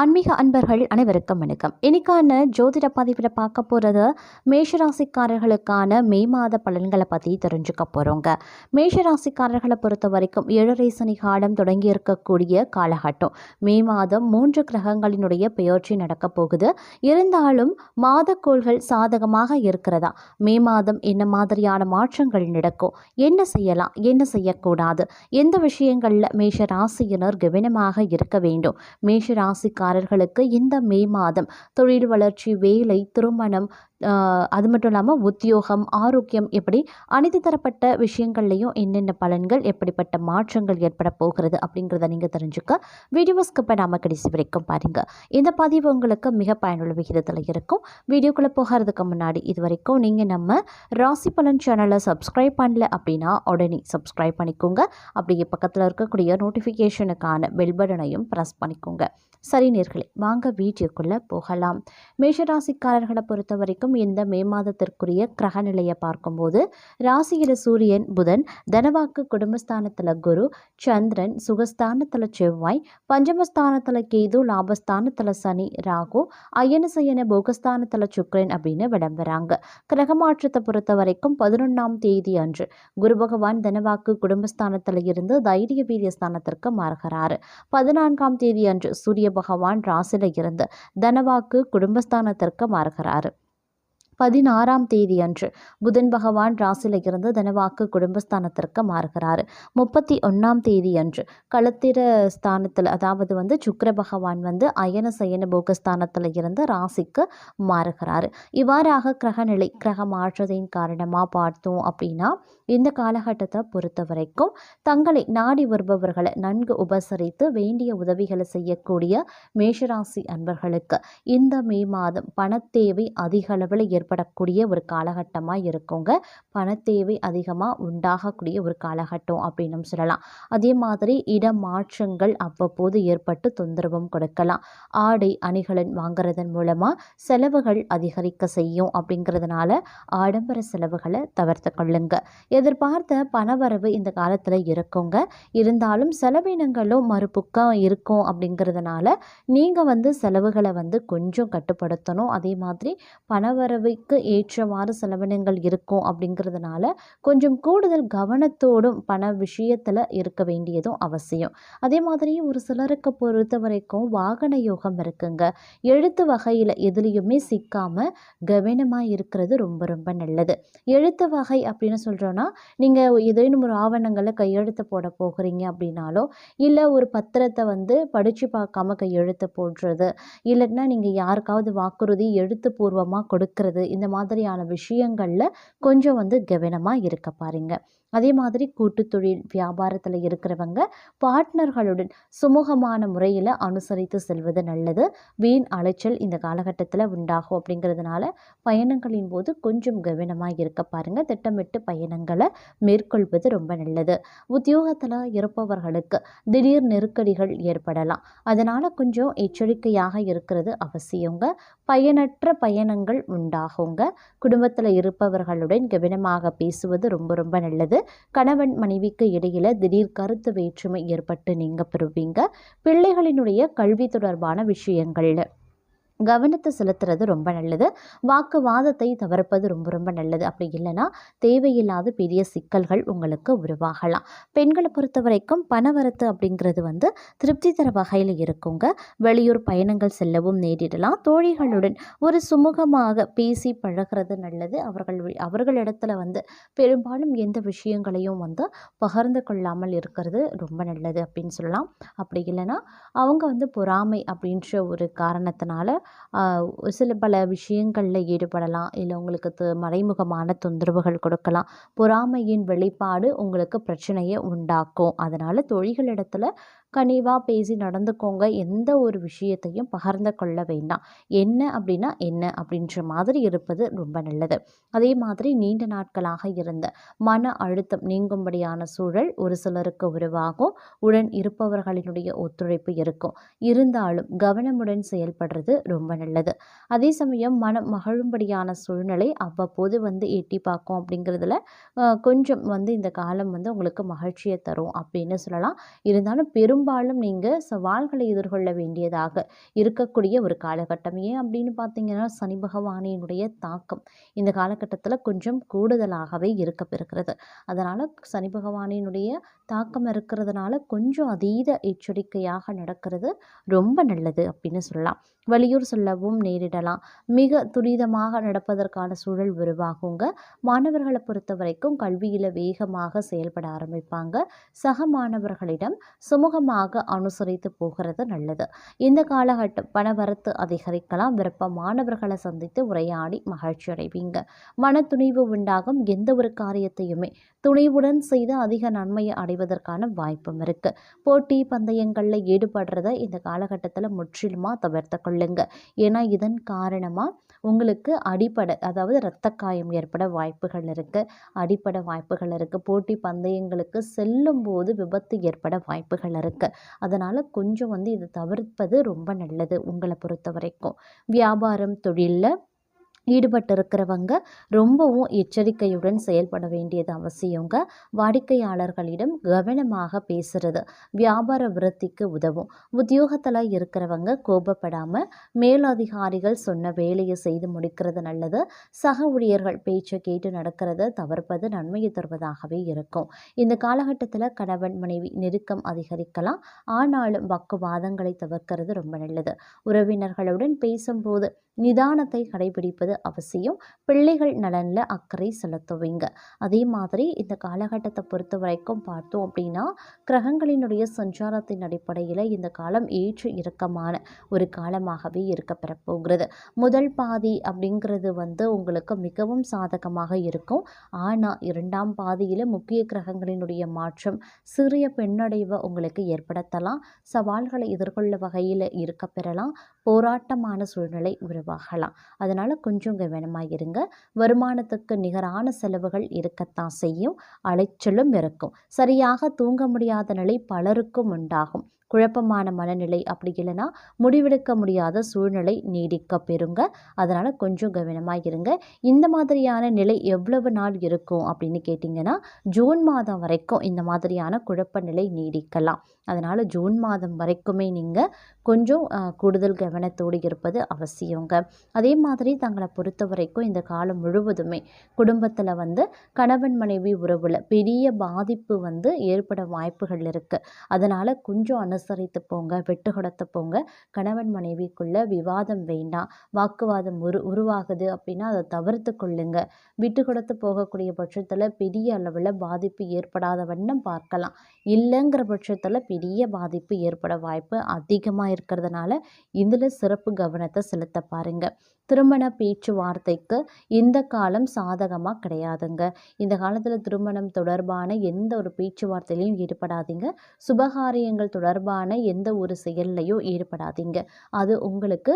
ஆன்மீக அன்பர்கள் அனைவருக்கும் வணக்கம். இன்னைக்கான ஜோதிட பதிவில் பார்க்க போகிறது மேஷராசிக்காரர்களுக்கான மே மாத பலன்களை பற்றி தெரிஞ்சுக்க போகிறோங்க மேஷராசிக்காரர்களை பொறுத்த வரைக்கும் ஏழரை சனி காலம் தொடங்கி இருக்கக்கூடிய காலகட்டம். மே மாதம் மூன்று கிரகங்களினுடைய பெயர்ச்சி நடக்க போகுது. இருந்தாலும் மாதக்கோள்கள் சாதகமாக இருக்கிறதா? மே மாதம் என்ன மாதிரியான மாற்றங்கள் நடக்கும்? என்ன செய்யலாம்? என்ன செய்யக்கூடாது? எந்த விஷயங்களில் மேஷ ராசியினர் கவனமாக இருக்க வேண்டும்? மேஷ ராசிக்காரர்களுக்கு இந்த மே மாதம் தொழில் வளர்ச்சி வேலை திருமணம் அது மட்டும் இல்லாமல் உத்தியோகம் ஆரோக்கியம் இப்படி அனைத்து தரப்பட்ட விஷயங்கள்லையும் என்னென்ன பலன்கள் எப்படிப்பட்ட மாற்றங்கள் ஏற்பட போகிறது அப்படிங்கிறத நீங்கள் தெரிஞ்சுக்க வீடியோ ஸ்கிப் நாம் கடைசி வரைக்கும் பாருங்கள் இந்த பதிவு உங்களுக்கு மிக பயனுள்ள விகிதத்தில் இருக்கும். வீடியோக்குள்ளே போகிறதுக்கு முன்னாடி இது வரைக்கும் நீங்கள் நம்ம ராசி பலன் சேனலை சப்ஸ்கிரைப் பண்ணல அப்படின்னா உடனே சப்ஸ்கிரைப் பண்ணிக்கோங்க. அப்படியே பக்கத்தில் இருக்கக்கூடிய நோட்டிஃபிகேஷனுக்கான பெல் பட்டனையும் ப்ரெஸ் பண்ணிக்கோங்க. சரி நேர்களே வாங்க வீடியோக்குள்ளே போகலாம். மேஷராசிக்காரர்களை பொறுத்த வரைக்கும் இந்த மே மாதத்திற்குரிய கிரக நிலையை பார்க்கும்போது ராசியில் சூரியன் புதன் தனவாக்கு குடும்பஸ்தானத்தில் குரு சந்திரன் சுகஸ்தானத்தில் செவ்வாய் பஞ்சமஸ்தானத்தில் கேது லாபஸ்தானத்தில் சனி ராகு அயன சயன போகஸ்தானத்தில் சுக்ரன் அப்படின்னு விளம்புறாங்க. கிரக மாற்றத்தை பொறுத்த வரைக்கும் பதினொன்றாம் தேதி அன்று குரு பகவான் தனவாக்கு குடும்பஸ்தானத்தில் இருந்து தைரிய வீரிய ஸ்தானத்திற்கு மாறுகிறாரு. பதினான்காம் தேதி அன்று சூரிய பகவான் ராசியில் இருந்து தனவாக்கு குடும்பஸ்தானத்திற்கு மாறுகிறாரு. பதினாறாம் தேதி அன்று புதன் பகவான் ராசியில் இருந்து தனவாக்கு குடும்பஸ்தானத்திற்கு மாறுகிறாரு. முப்பத்தி ஒன்றாம் தேதி அன்று களத்திர ஸ்தானத்தில் அதாவது வந்து சுக்கர பகவான் வந்து அயன சயன போகஸ்தானத்தில் இருந்து ராசிக்கு மாறுகிறார். இவ்வாறாக கிரகநிலை கிரக மாற்றத்தின் காரணமாக பார்த்தோம் அப்படின்னா இந்த காலகட்டத்தை பொறுத்த வரைக்கும் தங்களை நாடி வருபவர்களை நன்கு உபசரித்து வேண்டிய உதவிகளை செய்யக்கூடிய மேஷராசி அன்பர்களுக்கு இந்த மே மாதம் பணத்தேவை அதிக அளவில் ஏற்படக்கூடிய ஒரு காலகட்டமாக இருக்குங்க. பணத்தேவை அதிகமாக உண்டாகக்கூடிய ஒரு காலகட்டம் அப்படின்னு சொல்லலாம். அதே மாதிரி இடமாற்றங்கள் அவ்வப்போது ஏற்பட்டு தொந்தரவும் கொடுக்கலாம். ஆடை அணிகலன் வாங்குறதன் மூலமாக செலவுகள் அதிகரிக்க செய்யும் அப்படிங்கிறதுனால ஆடம்பர செலவுகளை தவிர்த்து கொள்ளுங்க. எதிர்பார்த்த பணவரவு இந்த காலத்தில் இருக்குங்க. இருந்தாலும் செலவினங்களும் மறுபுக்கம் இருக்கும் அப்படிங்கிறதுனால நீங்கள் வந்து செலவுகளை வந்து கொஞ்சம் கட்டுப்படுத்தணும். அதே மாதிரி பணவரவை பணவரவுக்கு ஏற்றவாறு செலவினங்கள் இருக்கும் அப்படிங்கிறதுனால கொஞ்சம் கூடுதல் கவனத்தோடும் பண விஷயத்தில் இருக்க வேண்டியதும் அவசியம். அதே மாதிரி ஒரு சிலருக்கு பொறுத்த வரைக்கும் வாகன யோகம் இருக்குங்க. எழுத்து வகையில் எதுலேயுமே சிக்காமல் கவனமாக இருக்கிறது ரொம்ப ரொம்ப நல்லது. எழுத்து வகை அப்படின்னு சொல்கிறோன்னா நீங்கள் ஏதேனும் ஒரு ஆவணங்களை கையெழுத்து போட போகிறீங்க அப்படின்னாலோ இல்லை ஒரு பத்திரத்தை வந்து படித்து பார்க்காம கையெழுத்து போடுறது இல்லைன்னா நீங்கள் யாருக்காவது வாக்குறுதி எழுத்துப்பூர்வமாக கொடுக்கறது இந்த மாதிரியான விஷயங்களில் கொஞ்சம் வந்து கவனமாக இருக்க பாருங்க. அதே மாதிரி கூட்டு தொழில் வியாபாரத்தில் இருக்கிறவங்க பார்ட்னர்களுடன் சுமூகமான முறையில் அனுசரித்து செல்வது நல்லது. வீண் அலைச்சல் இந்த காலகட்டத்தில் உண்டாகும் அப்படிங்கிறதுனால பயணங்களின் போது கொஞ்சம் கவனமாக இருக்க பாருங்கள் திட்டமிட்டு பயணங்களை மேற்கொள்வது ரொம்ப நல்லது. உத்தியோகத்தில் இருப்பவர்களுக்கு திடீர் நெருக்கடிகள் ஏற்படலாம். அதனால் கொஞ்சம் எச்சரிக்கையாக இருக்கிறது அவசியங்க. பயனற்ற பயணங்கள் உண்டாகுங்க. குடும்பத்தில் இருப்பவர்களுடன் கவனமாக பேசுவது ரொம்ப ரொம்ப நல்லது. கணவன் மனைவிக்கு இடையில திடீர் கருத்து வேற்றுமை ஏற்பட்டு நீங்க பெறுவீங்க. பிள்ளைகளினுடைய கல்வி தொடர்பான விஷயங்கள்ல. கவனத்தை செலுத்துறது ரொம்ப நல்லது. வாக்குவாதத்தை தவிர்ப்பது ரொம்ப ரொம்ப நல்லது. அப்படி இல்லைன்னா தேவையில்லாத பெரிய சிக்கல்கள் உங்களுக்கு உருவாகலாம். பெண்களை பொறுத்த வரைக்கும் பணவரத்து அப்படிங்கிறது வந்து திருப்தி தர வகையில் இருக்குங்க. வெளியூர் பயணங்கள் செல்லவும் நேரிடலாம். தோழிகளுடன் ஒரு சுமூகமாக பேசி பழகிறது நல்லது. அவர்கள் அவர்களிடத்துல வந்து பெரும்பாலும் எந்த விஷயங்களையும் வந்து பகிர்ந்து கொள்ளாமல் இருக்கிறது ரொம்ப நல்லது அப்படின்னு சொல்லலாம். அப்படி இல்லைன்னா அவங்க வந்து பொறாமை அப்படின்ற ஒரு காரணத்தினால சில பல விஷயங்களில் ஈடுபடலாம். இல்லை உங்களுக்கு து- மறைமுகமான தொந்தரவுகள் கொடுக்கலாம். பொறாமையின் வெளிப்பாடு உங்களுக்கு பிரச்சனையை உண்டாக்கும். அதனால் தொழில்களிடத்துல கனிவாக பேசி நடந்துக்கோங்க. எந்த ஒரு விஷயத்தையும் பகிர்ந்து கொள்ள வேண்டாம். என்ன அப்படின்னா என்ன அப்படின்ற மாதிரி இருப்பது ரொம்ப நல்லது. அதே மாதிரி நீண்ட நாட்களாக இருந்த மன அழுத்தம் நீங்கும்படியான சூழல் ஒரு சிலருக்கு உருவாகும். உடன் இருப்பவர்களினுடைய ஒத்துழைப்பு இருக்கும். இருந்தாலும் கவனமுடன் செயல்படுறது ரொம்ப நல்லது. அதே சமயம் மனம் மகிழும்படியான சூழ்நிலை அவ்வப்போது வந்து எட்டி பார்க்கும் அப்படிங்கிறதுல கொஞ்சம் வந்து இந்த காலம் வந்து உங்களுக்கு மகிழ்ச்சியை தரும் அப்படின்னு சொல்லலாம். இருந்தாலும் பெரும் பெரும்பாலும் நீங்கள் சவால்களை எதிர்கொள்ள வேண்டியதாக இருக்கக்கூடிய ஒரு காலகட்டம். ஏன் அப்படின்னு பார்த்தீங்கன்னா சனி பகவானினுடைய தாக்கம் இந்த காலகட்டத்தில் கொஞ்சம் கூடுதலாகவே இருக்க பெறுகிறது. அதனால் சனி பகவானினுடைய தாக்கம் இருக்கிறதுனால கொஞ்சம் அதீத எச்சரிக்கையாக நடக்கிறது ரொம்ப நல்லது அப்படின்னு சொல்லலாம். வெளியூர் செல்லவும் நேரிடலாம். மிக துரிதமாக நடப்பதற்கான சூழல் உருவாகுங்க. மாணவர்களை பொறுத்த வரைக்கும் கல்வியில் வேகமாக செயல்பட ஆரம்பிப்பாங்க. சக மாணவர்களிடம் சுமூகமாக அனுசரித்து போகிறது நல்லது. இந்த காலகட்டம் பணவரத்து அதிகரிக்கலாம். விருப்பமானவர்களை சந்தித்து உரையாடி மகிழ்ச்சி அடைவீங்க. மன துணிவு உண்டாகும். எந்த ஒரு காரியத்தையுமே துணிவுடன் செய்து அதிக நன்மையை அடைவதற்கான வாய்ப்பும் இருக்கு. போட்டி பந்தயங்களில் ஈடுபடுறத இந்த காலகட்டத்தில் முற்றிலுமாக தவிர்த்து கொள்ளுங்க. ஏன்னா இதன் காரணமாக உங்களுக்கு அடிப்படை அதாவது இரத்த காயம் ஏற்பட வாய்ப்புகள் இருக்குது அடிப்படை வாய்ப்புகள் இருக்குது போட்டி பந்தயங்களுக்கு செல்லும் போது விபத்து ஏற்பட வாய்ப்புகள் இருக்குது அதனால் கொஞ்சம் வந்து இதை தவிர்ப்பது ரொம்ப நல்லது உங்களை பொறுத்த வரைக்கும் வியாபாரம் தொழிலில் ஈடுபட்டிருக்கிறவங்க ரொம்பவும் எச்சரிக்கையுடன் செயல்பட வேண்டியது அவசியங்க. வாடிக்கையாளர்களிடம் கவனமாக பேசுறது வியாபார விருத்திக்கு உதவும். உத்தியோகத்தில் இருக்கிறவங்க கோபப்படாமல் மேலதிகாரிகள் சொன்ன வேலையை செய்து முடிக்கிறது நல்லது. சக ஊழியர்கள் பேச்சை கேட்டு நடக்கிறத தவிர்ப்பது நன்மையை தருவதாகவே இருக்கும். இந்த காலகட்டத்தில் கணவன் மனைவி நெருக்கம் அதிகரிக்கலாம். ஆனாலும் வாக்குவாதங்களை தவிர்க்கிறது ரொம்ப நல்லது. உறவினர்களுடன் பேசும்போது நிதானத்தை கடைபிடிப்பது அவசியம். பிள்ளைகள் நலனில் அக்கறை செலுத்துவீங்க. அதே மாதிரி இந்த காலகட்டத்தை பொறுத்த வரைக்கும் பார்த்தோம் அப்படின்னா கிரகங்களினுடைய சஞ்சாரத்தின் அடிப்படையில் இந்த காலம் ஏற்று இறக்கமான ஒரு காலமாகவே இருக்க பெறப்போகிறது. முதல் பாதி அப்படிங்கிறது வந்து உங்களுக்கு மிகவும் சாதகமாக இருக்கும். ஆனால் இரண்டாம் பாதியில் முக்கிய கிரகங்களினுடைய மாற்றம் சிறிய பெண்ணடைவை உங்களுக்கு ஏற்படுத்தலாம். சவால்களை எதிர்கொள்ள வகையில் இருக்க பெறலாம். போராட்டமான சூழ்நிலை உருவாகலாம். அதனால் கொஞ்சம் கவனமாக இருங்க. வருமானத்துக்கு நிகரான செலவுகள் இருக்கத்தான் செய்யும். அலைச்சலும் இருக்கும் சரியாக தூங்க முடியாத நிலை பலருக்கும் உண்டாகும். குழப்பமான மனநிலை அப்படி இல்லைன்னா முடிவெடுக்க முடியாத சூழ்நிலை நீடிக்க பெறுங்க. அதனால் கொஞ்சம் கவனமாக இருங்க. இந்த மாதிரியான நிலை எவ்வளவு நாள் இருக்கும் அப்படின்னு கேட்டிங்கன்னா ஜூன் மாதம் வரைக்கும் இந்த மாதிரியான குழப்ப நிலை நீடிக்கலாம். அதனால் ஜூன் மாதம் வரைக்குமே நீங்கள் கொஞ்சம் கூடுதல் கவனத்தோடு இருப்பது அவசியங்க. அதே மாதிரி தங்களை பொறுத்த வரைக்கும் இந்த காலம் முழுவதுமே குடும்பத்தில் வந்து கணவன் மனைவி உறவில் பெரிய பாதிப்பு வந்து ஏற்பட வாய்ப்புகள் இருக்குது அதனால் கொஞ்சம் அனுசரித்து போங்க வெட்டு கொடுத்து போங்க. கணவன் மனைவிக்குள்ளே விவாதம் வேண்டாம். வாக்குவாதம் உரு உருவாகுது அப்படின்னா அதை தவிர்த்து கொள்ளுங்க. விட்டு கொடுத்து போகக்கூடிய பட்சத்தில் பெரிய அளவில் பாதிப்பு ஏற்படாத வண்ணம் பார்க்கலாம். இல்லைங்கிற பட்சத்தில் பெரிய பாதிப்பு ஏற்பட வாய்ப்பு அதிகமாக இருக்கிறதுனால இதில் சிறப்பு கவனத்தை செலுத்த பாருங்க. திருமண பேச்சுவார்த்தைக்கு இந்த காலம் சாதகமாக கிடையாதுங்க. இந்த காலத்தில் திருமணம் தொடர்பான எந்த ஒரு பேச்சுவார்த்தையிலையும் ஈடுபடாதீங்க. சுபகாரியங்கள் தொடர்பான எந்த ஒரு செயல்லையும் ஈடுபடாதீங்க. அது உங்களுக்கு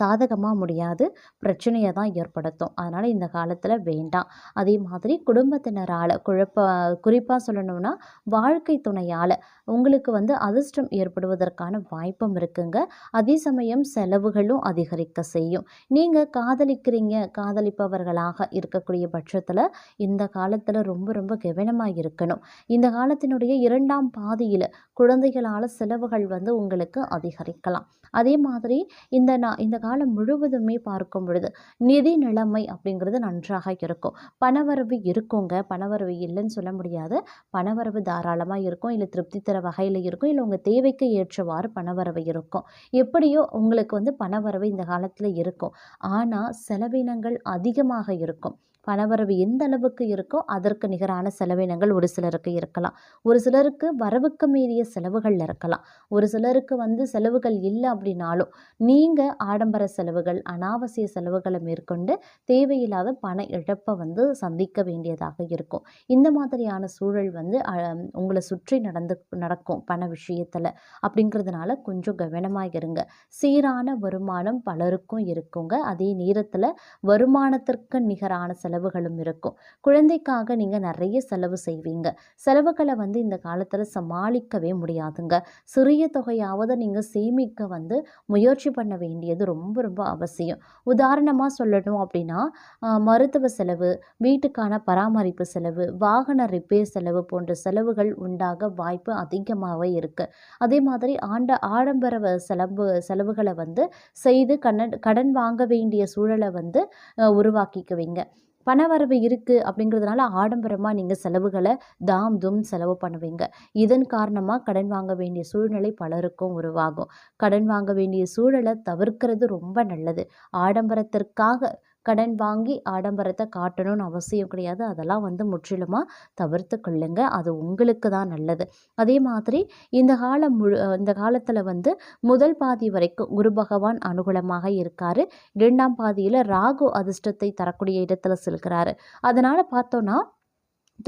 சாதகமாக முடியாது பிரச்சனையை தான் ஏற்படுத்தும். அதனால் இந்த காலத்தில் வேண்டாம். அதே மாதிரி குடும்பத்தினரால் குழப்ப குறிப்பாக சொல்லணும்னா வாழ்க்கை துணையால் உங்களுக்கு வந்து அதிர்ஷ்டம் ஏற்படுவதற்கான வாய்ப்பும் இருக்குங்க. அதே சமயம் செலவுகளும் அதிகரிக்க செய்யும். நீங்கள் காதலிக்கிறீங்க காதலிப்பவர்களாக இருக்கக்கூடிய பட்சத்தில் இந்த காலத்தில் ரொம்ப ரொம்ப கவனமாக இருக்கணும். இந்த காலத்தினுடைய இரண்டாம் பாதியில் குழந்தைகளால் செலவுகள் வந்து உங்களுக்கு அதிகரிக்கலாம். அதே மாதிரி இந்த நான் இந்த காலம் முழுவதுமே பார்க்கும் பொழுது நிதி நிலைமை அப்படிங்கிறது நன்றாக இருக்கும். பணவரவு இருக்குங்க. பணவரவு இல்லைன்னு சொல்ல முடியாது. பணவரவு தாராளமாக இருக்கும். இல்லை திருப்தி தர வகையில் இருக்கும். இல்லை உங்கள் தேவைக்கு ஏற்றவாறு பணவரவு இருக்கும். எப்படியோ உங்களுக்கு வந்து பணவரவு இந்த காலத்தில் இருக்கும். ஆனால் செலவினங்கள் அதிகமாக இருக்கும். பணவரவு எந்த அளவுக்கு இருக்கோ அதற்கு நிகரான செலவினங்கள் ஒரு சிலருக்கு இருக்கலாம். ஒரு சிலருக்கு வரவுக்கு மீறிய செலவுகள் இருக்கலாம். ஒரு சிலருக்கு வந்து செலவுகள் இல்லை அப்படின்னாலும் நீங்கள் ஆடம்பர செலவுகள் அனாவசிய செலவுகளை மேற்கொண்டு தேவையில்லாத பண இழப்பை வந்து சந்திக்க வேண்டியதாக இருக்கும். இந்த மாதிரியான சூழல் வந்து உங்களை சுற்றி நடந்து நடக்கும் பண விஷயத்தில் அப்படிங்கிறதுனால கொஞ்சம் கவனமாக இருங்க. சீரான வருமானம் பலருக்கும் இருக்குங்க. அதே நேரத்தில் வருமானத்திற்கு நிகரான செலவுகளும் இருக்கும். குழந்தைக்காக நீங்கள் நிறைய செலவு செய்வீங்க. செலவுகளை வந்து இந்த காலத்தில் சமாளிக்கவே முடியாதுங்க. சிறிய தொகையாவது நீங்கள் சேமிக்க வந்து முயற்சி பண்ண வேண்டியது ரொம்ப ரொம்ப அவசியம். உதாரணமாக சொல்லணும் அப்படின்னா மருத்துவ செலவு வீட்டுக்கான பராமரிப்பு செலவு வாகன ரிப்பேர் செலவு போன்ற செலவுகள் உண்டாக வாய்ப்பு அதிகமாகவே இருக்குது அதே மாதிரி ஆண்ட ஆடம்பர செலவு செலவுகளை வந்து செய்து கடன் கடன் வாங்க வேண்டிய சூழலை வந்து உருவாக்கிக்குவீங்க. பணவரவு இருக்குது அப்படிங்கிறதுனால ஆடம்பரமாக நீங்கள் செலவுகளை தாம் தும் செலவு பண்ணுவீங்க. இதன் காரணமாக கடன் வாங்க வேண்டிய சூழ்நிலை பலருக்கும் உருவாகும். கடன் வாங்க வேண்டிய சூழலை தவிர்க்கிறது ரொம்ப நல்லது. ஆடம்பரத்திற்காக கடன் வாங்கி ஆடம்பரத்தை காட்டணும்னு அவசியம் கிடையாது. அதெல்லாம் வந்து முற்றிலுமாக தவிர்த்து கொள்ளுங்க. அது உங்களுக்கு தான் நல்லது. அதே மாதிரி இந்த காலம் முழு இந்த காலத்தில் வந்து முதல் பாதி வரைக்கும் குரு பகவான் அனுகூலமாக இருக்கார். இரண்டாம் பாதியில் ராகு அதிர்ஷ்டத்தை தரக்கூடிய இடத்துல செல்கிறாரு. அதனால் பார்த்தோன்னா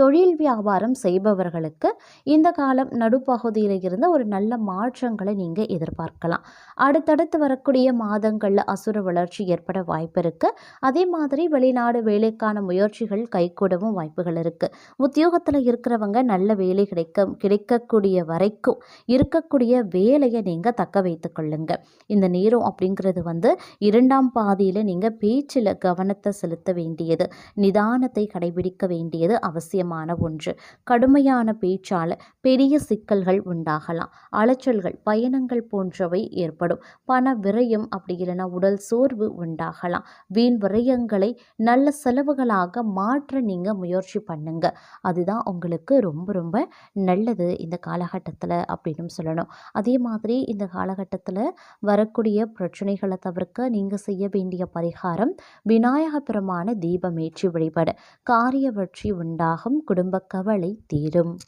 தொழில் வியாபாரம் செய்பவர்களுக்கு இந்த காலம் நடுப்பகுதியில் இருந்து ஒரு நல்ல மாற்றங்களை நீங்கள் எதிர்பார்க்கலாம். அடுத்தடுத்து வரக்கூடிய மாதங்களில் அசுர வளர்ச்சி ஏற்பட வாய்ப்பு இருக்குது அதே மாதிரி வெளிநாடு வேலைக்கான முயற்சிகள் கைகூடவும் வாய்ப்புகள் இருக்குது உத்தியோகத்தில் இருக்கிறவங்க நல்ல வேலை கிடைக்க கிடைக்கக்கூடிய வரைக்கும் இருக்கக்கூடிய வேலையை நீங்கள் தக்க வைத்து கொள்ளுங்க. இந்த நேரம் அப்படிங்கிறது வந்து இரண்டாம் பாதியில் நீங்கள் பேச்சில் கவனத்தை செலுத்த வேண்டியது நிதானத்தை கடைபிடிக்க வேண்டியது அவசியம். முக்கியமான ஒன்று. கடுமையான பேச்சால் பெரிய சிக்கல்கள் உண்டாகலாம். அலைச்சல்கள் பயணங்கள் போன்றவை ஏற்படும். பண விரயம் அப்படி இல்லைன்னா உடல் சோர்வு உண்டாகலாம். வீண் விரயங்களை நல்ல செலவுகளாக மாற்ற நீங்கள் முயற்சி பண்ணுங்க. அதுதான் உங்களுக்கு ரொம்ப ரொம்ப நல்லது இந்த காலகட்டத்தில் அப்படின்னு சொல்லணும். அதே மாதிரி இந்த காலகட்டத்தில் வரக்கூடிய பிரச்சனைகளை தவிர்க்க நீங்கள் செய்ய வேண்டிய பரிகாரம் விநாயக பெருமான தீபமேற்றி வழிபாடு. காரிய வெற்றி உண்டாகும் குடும்ப கவலை தீரும்.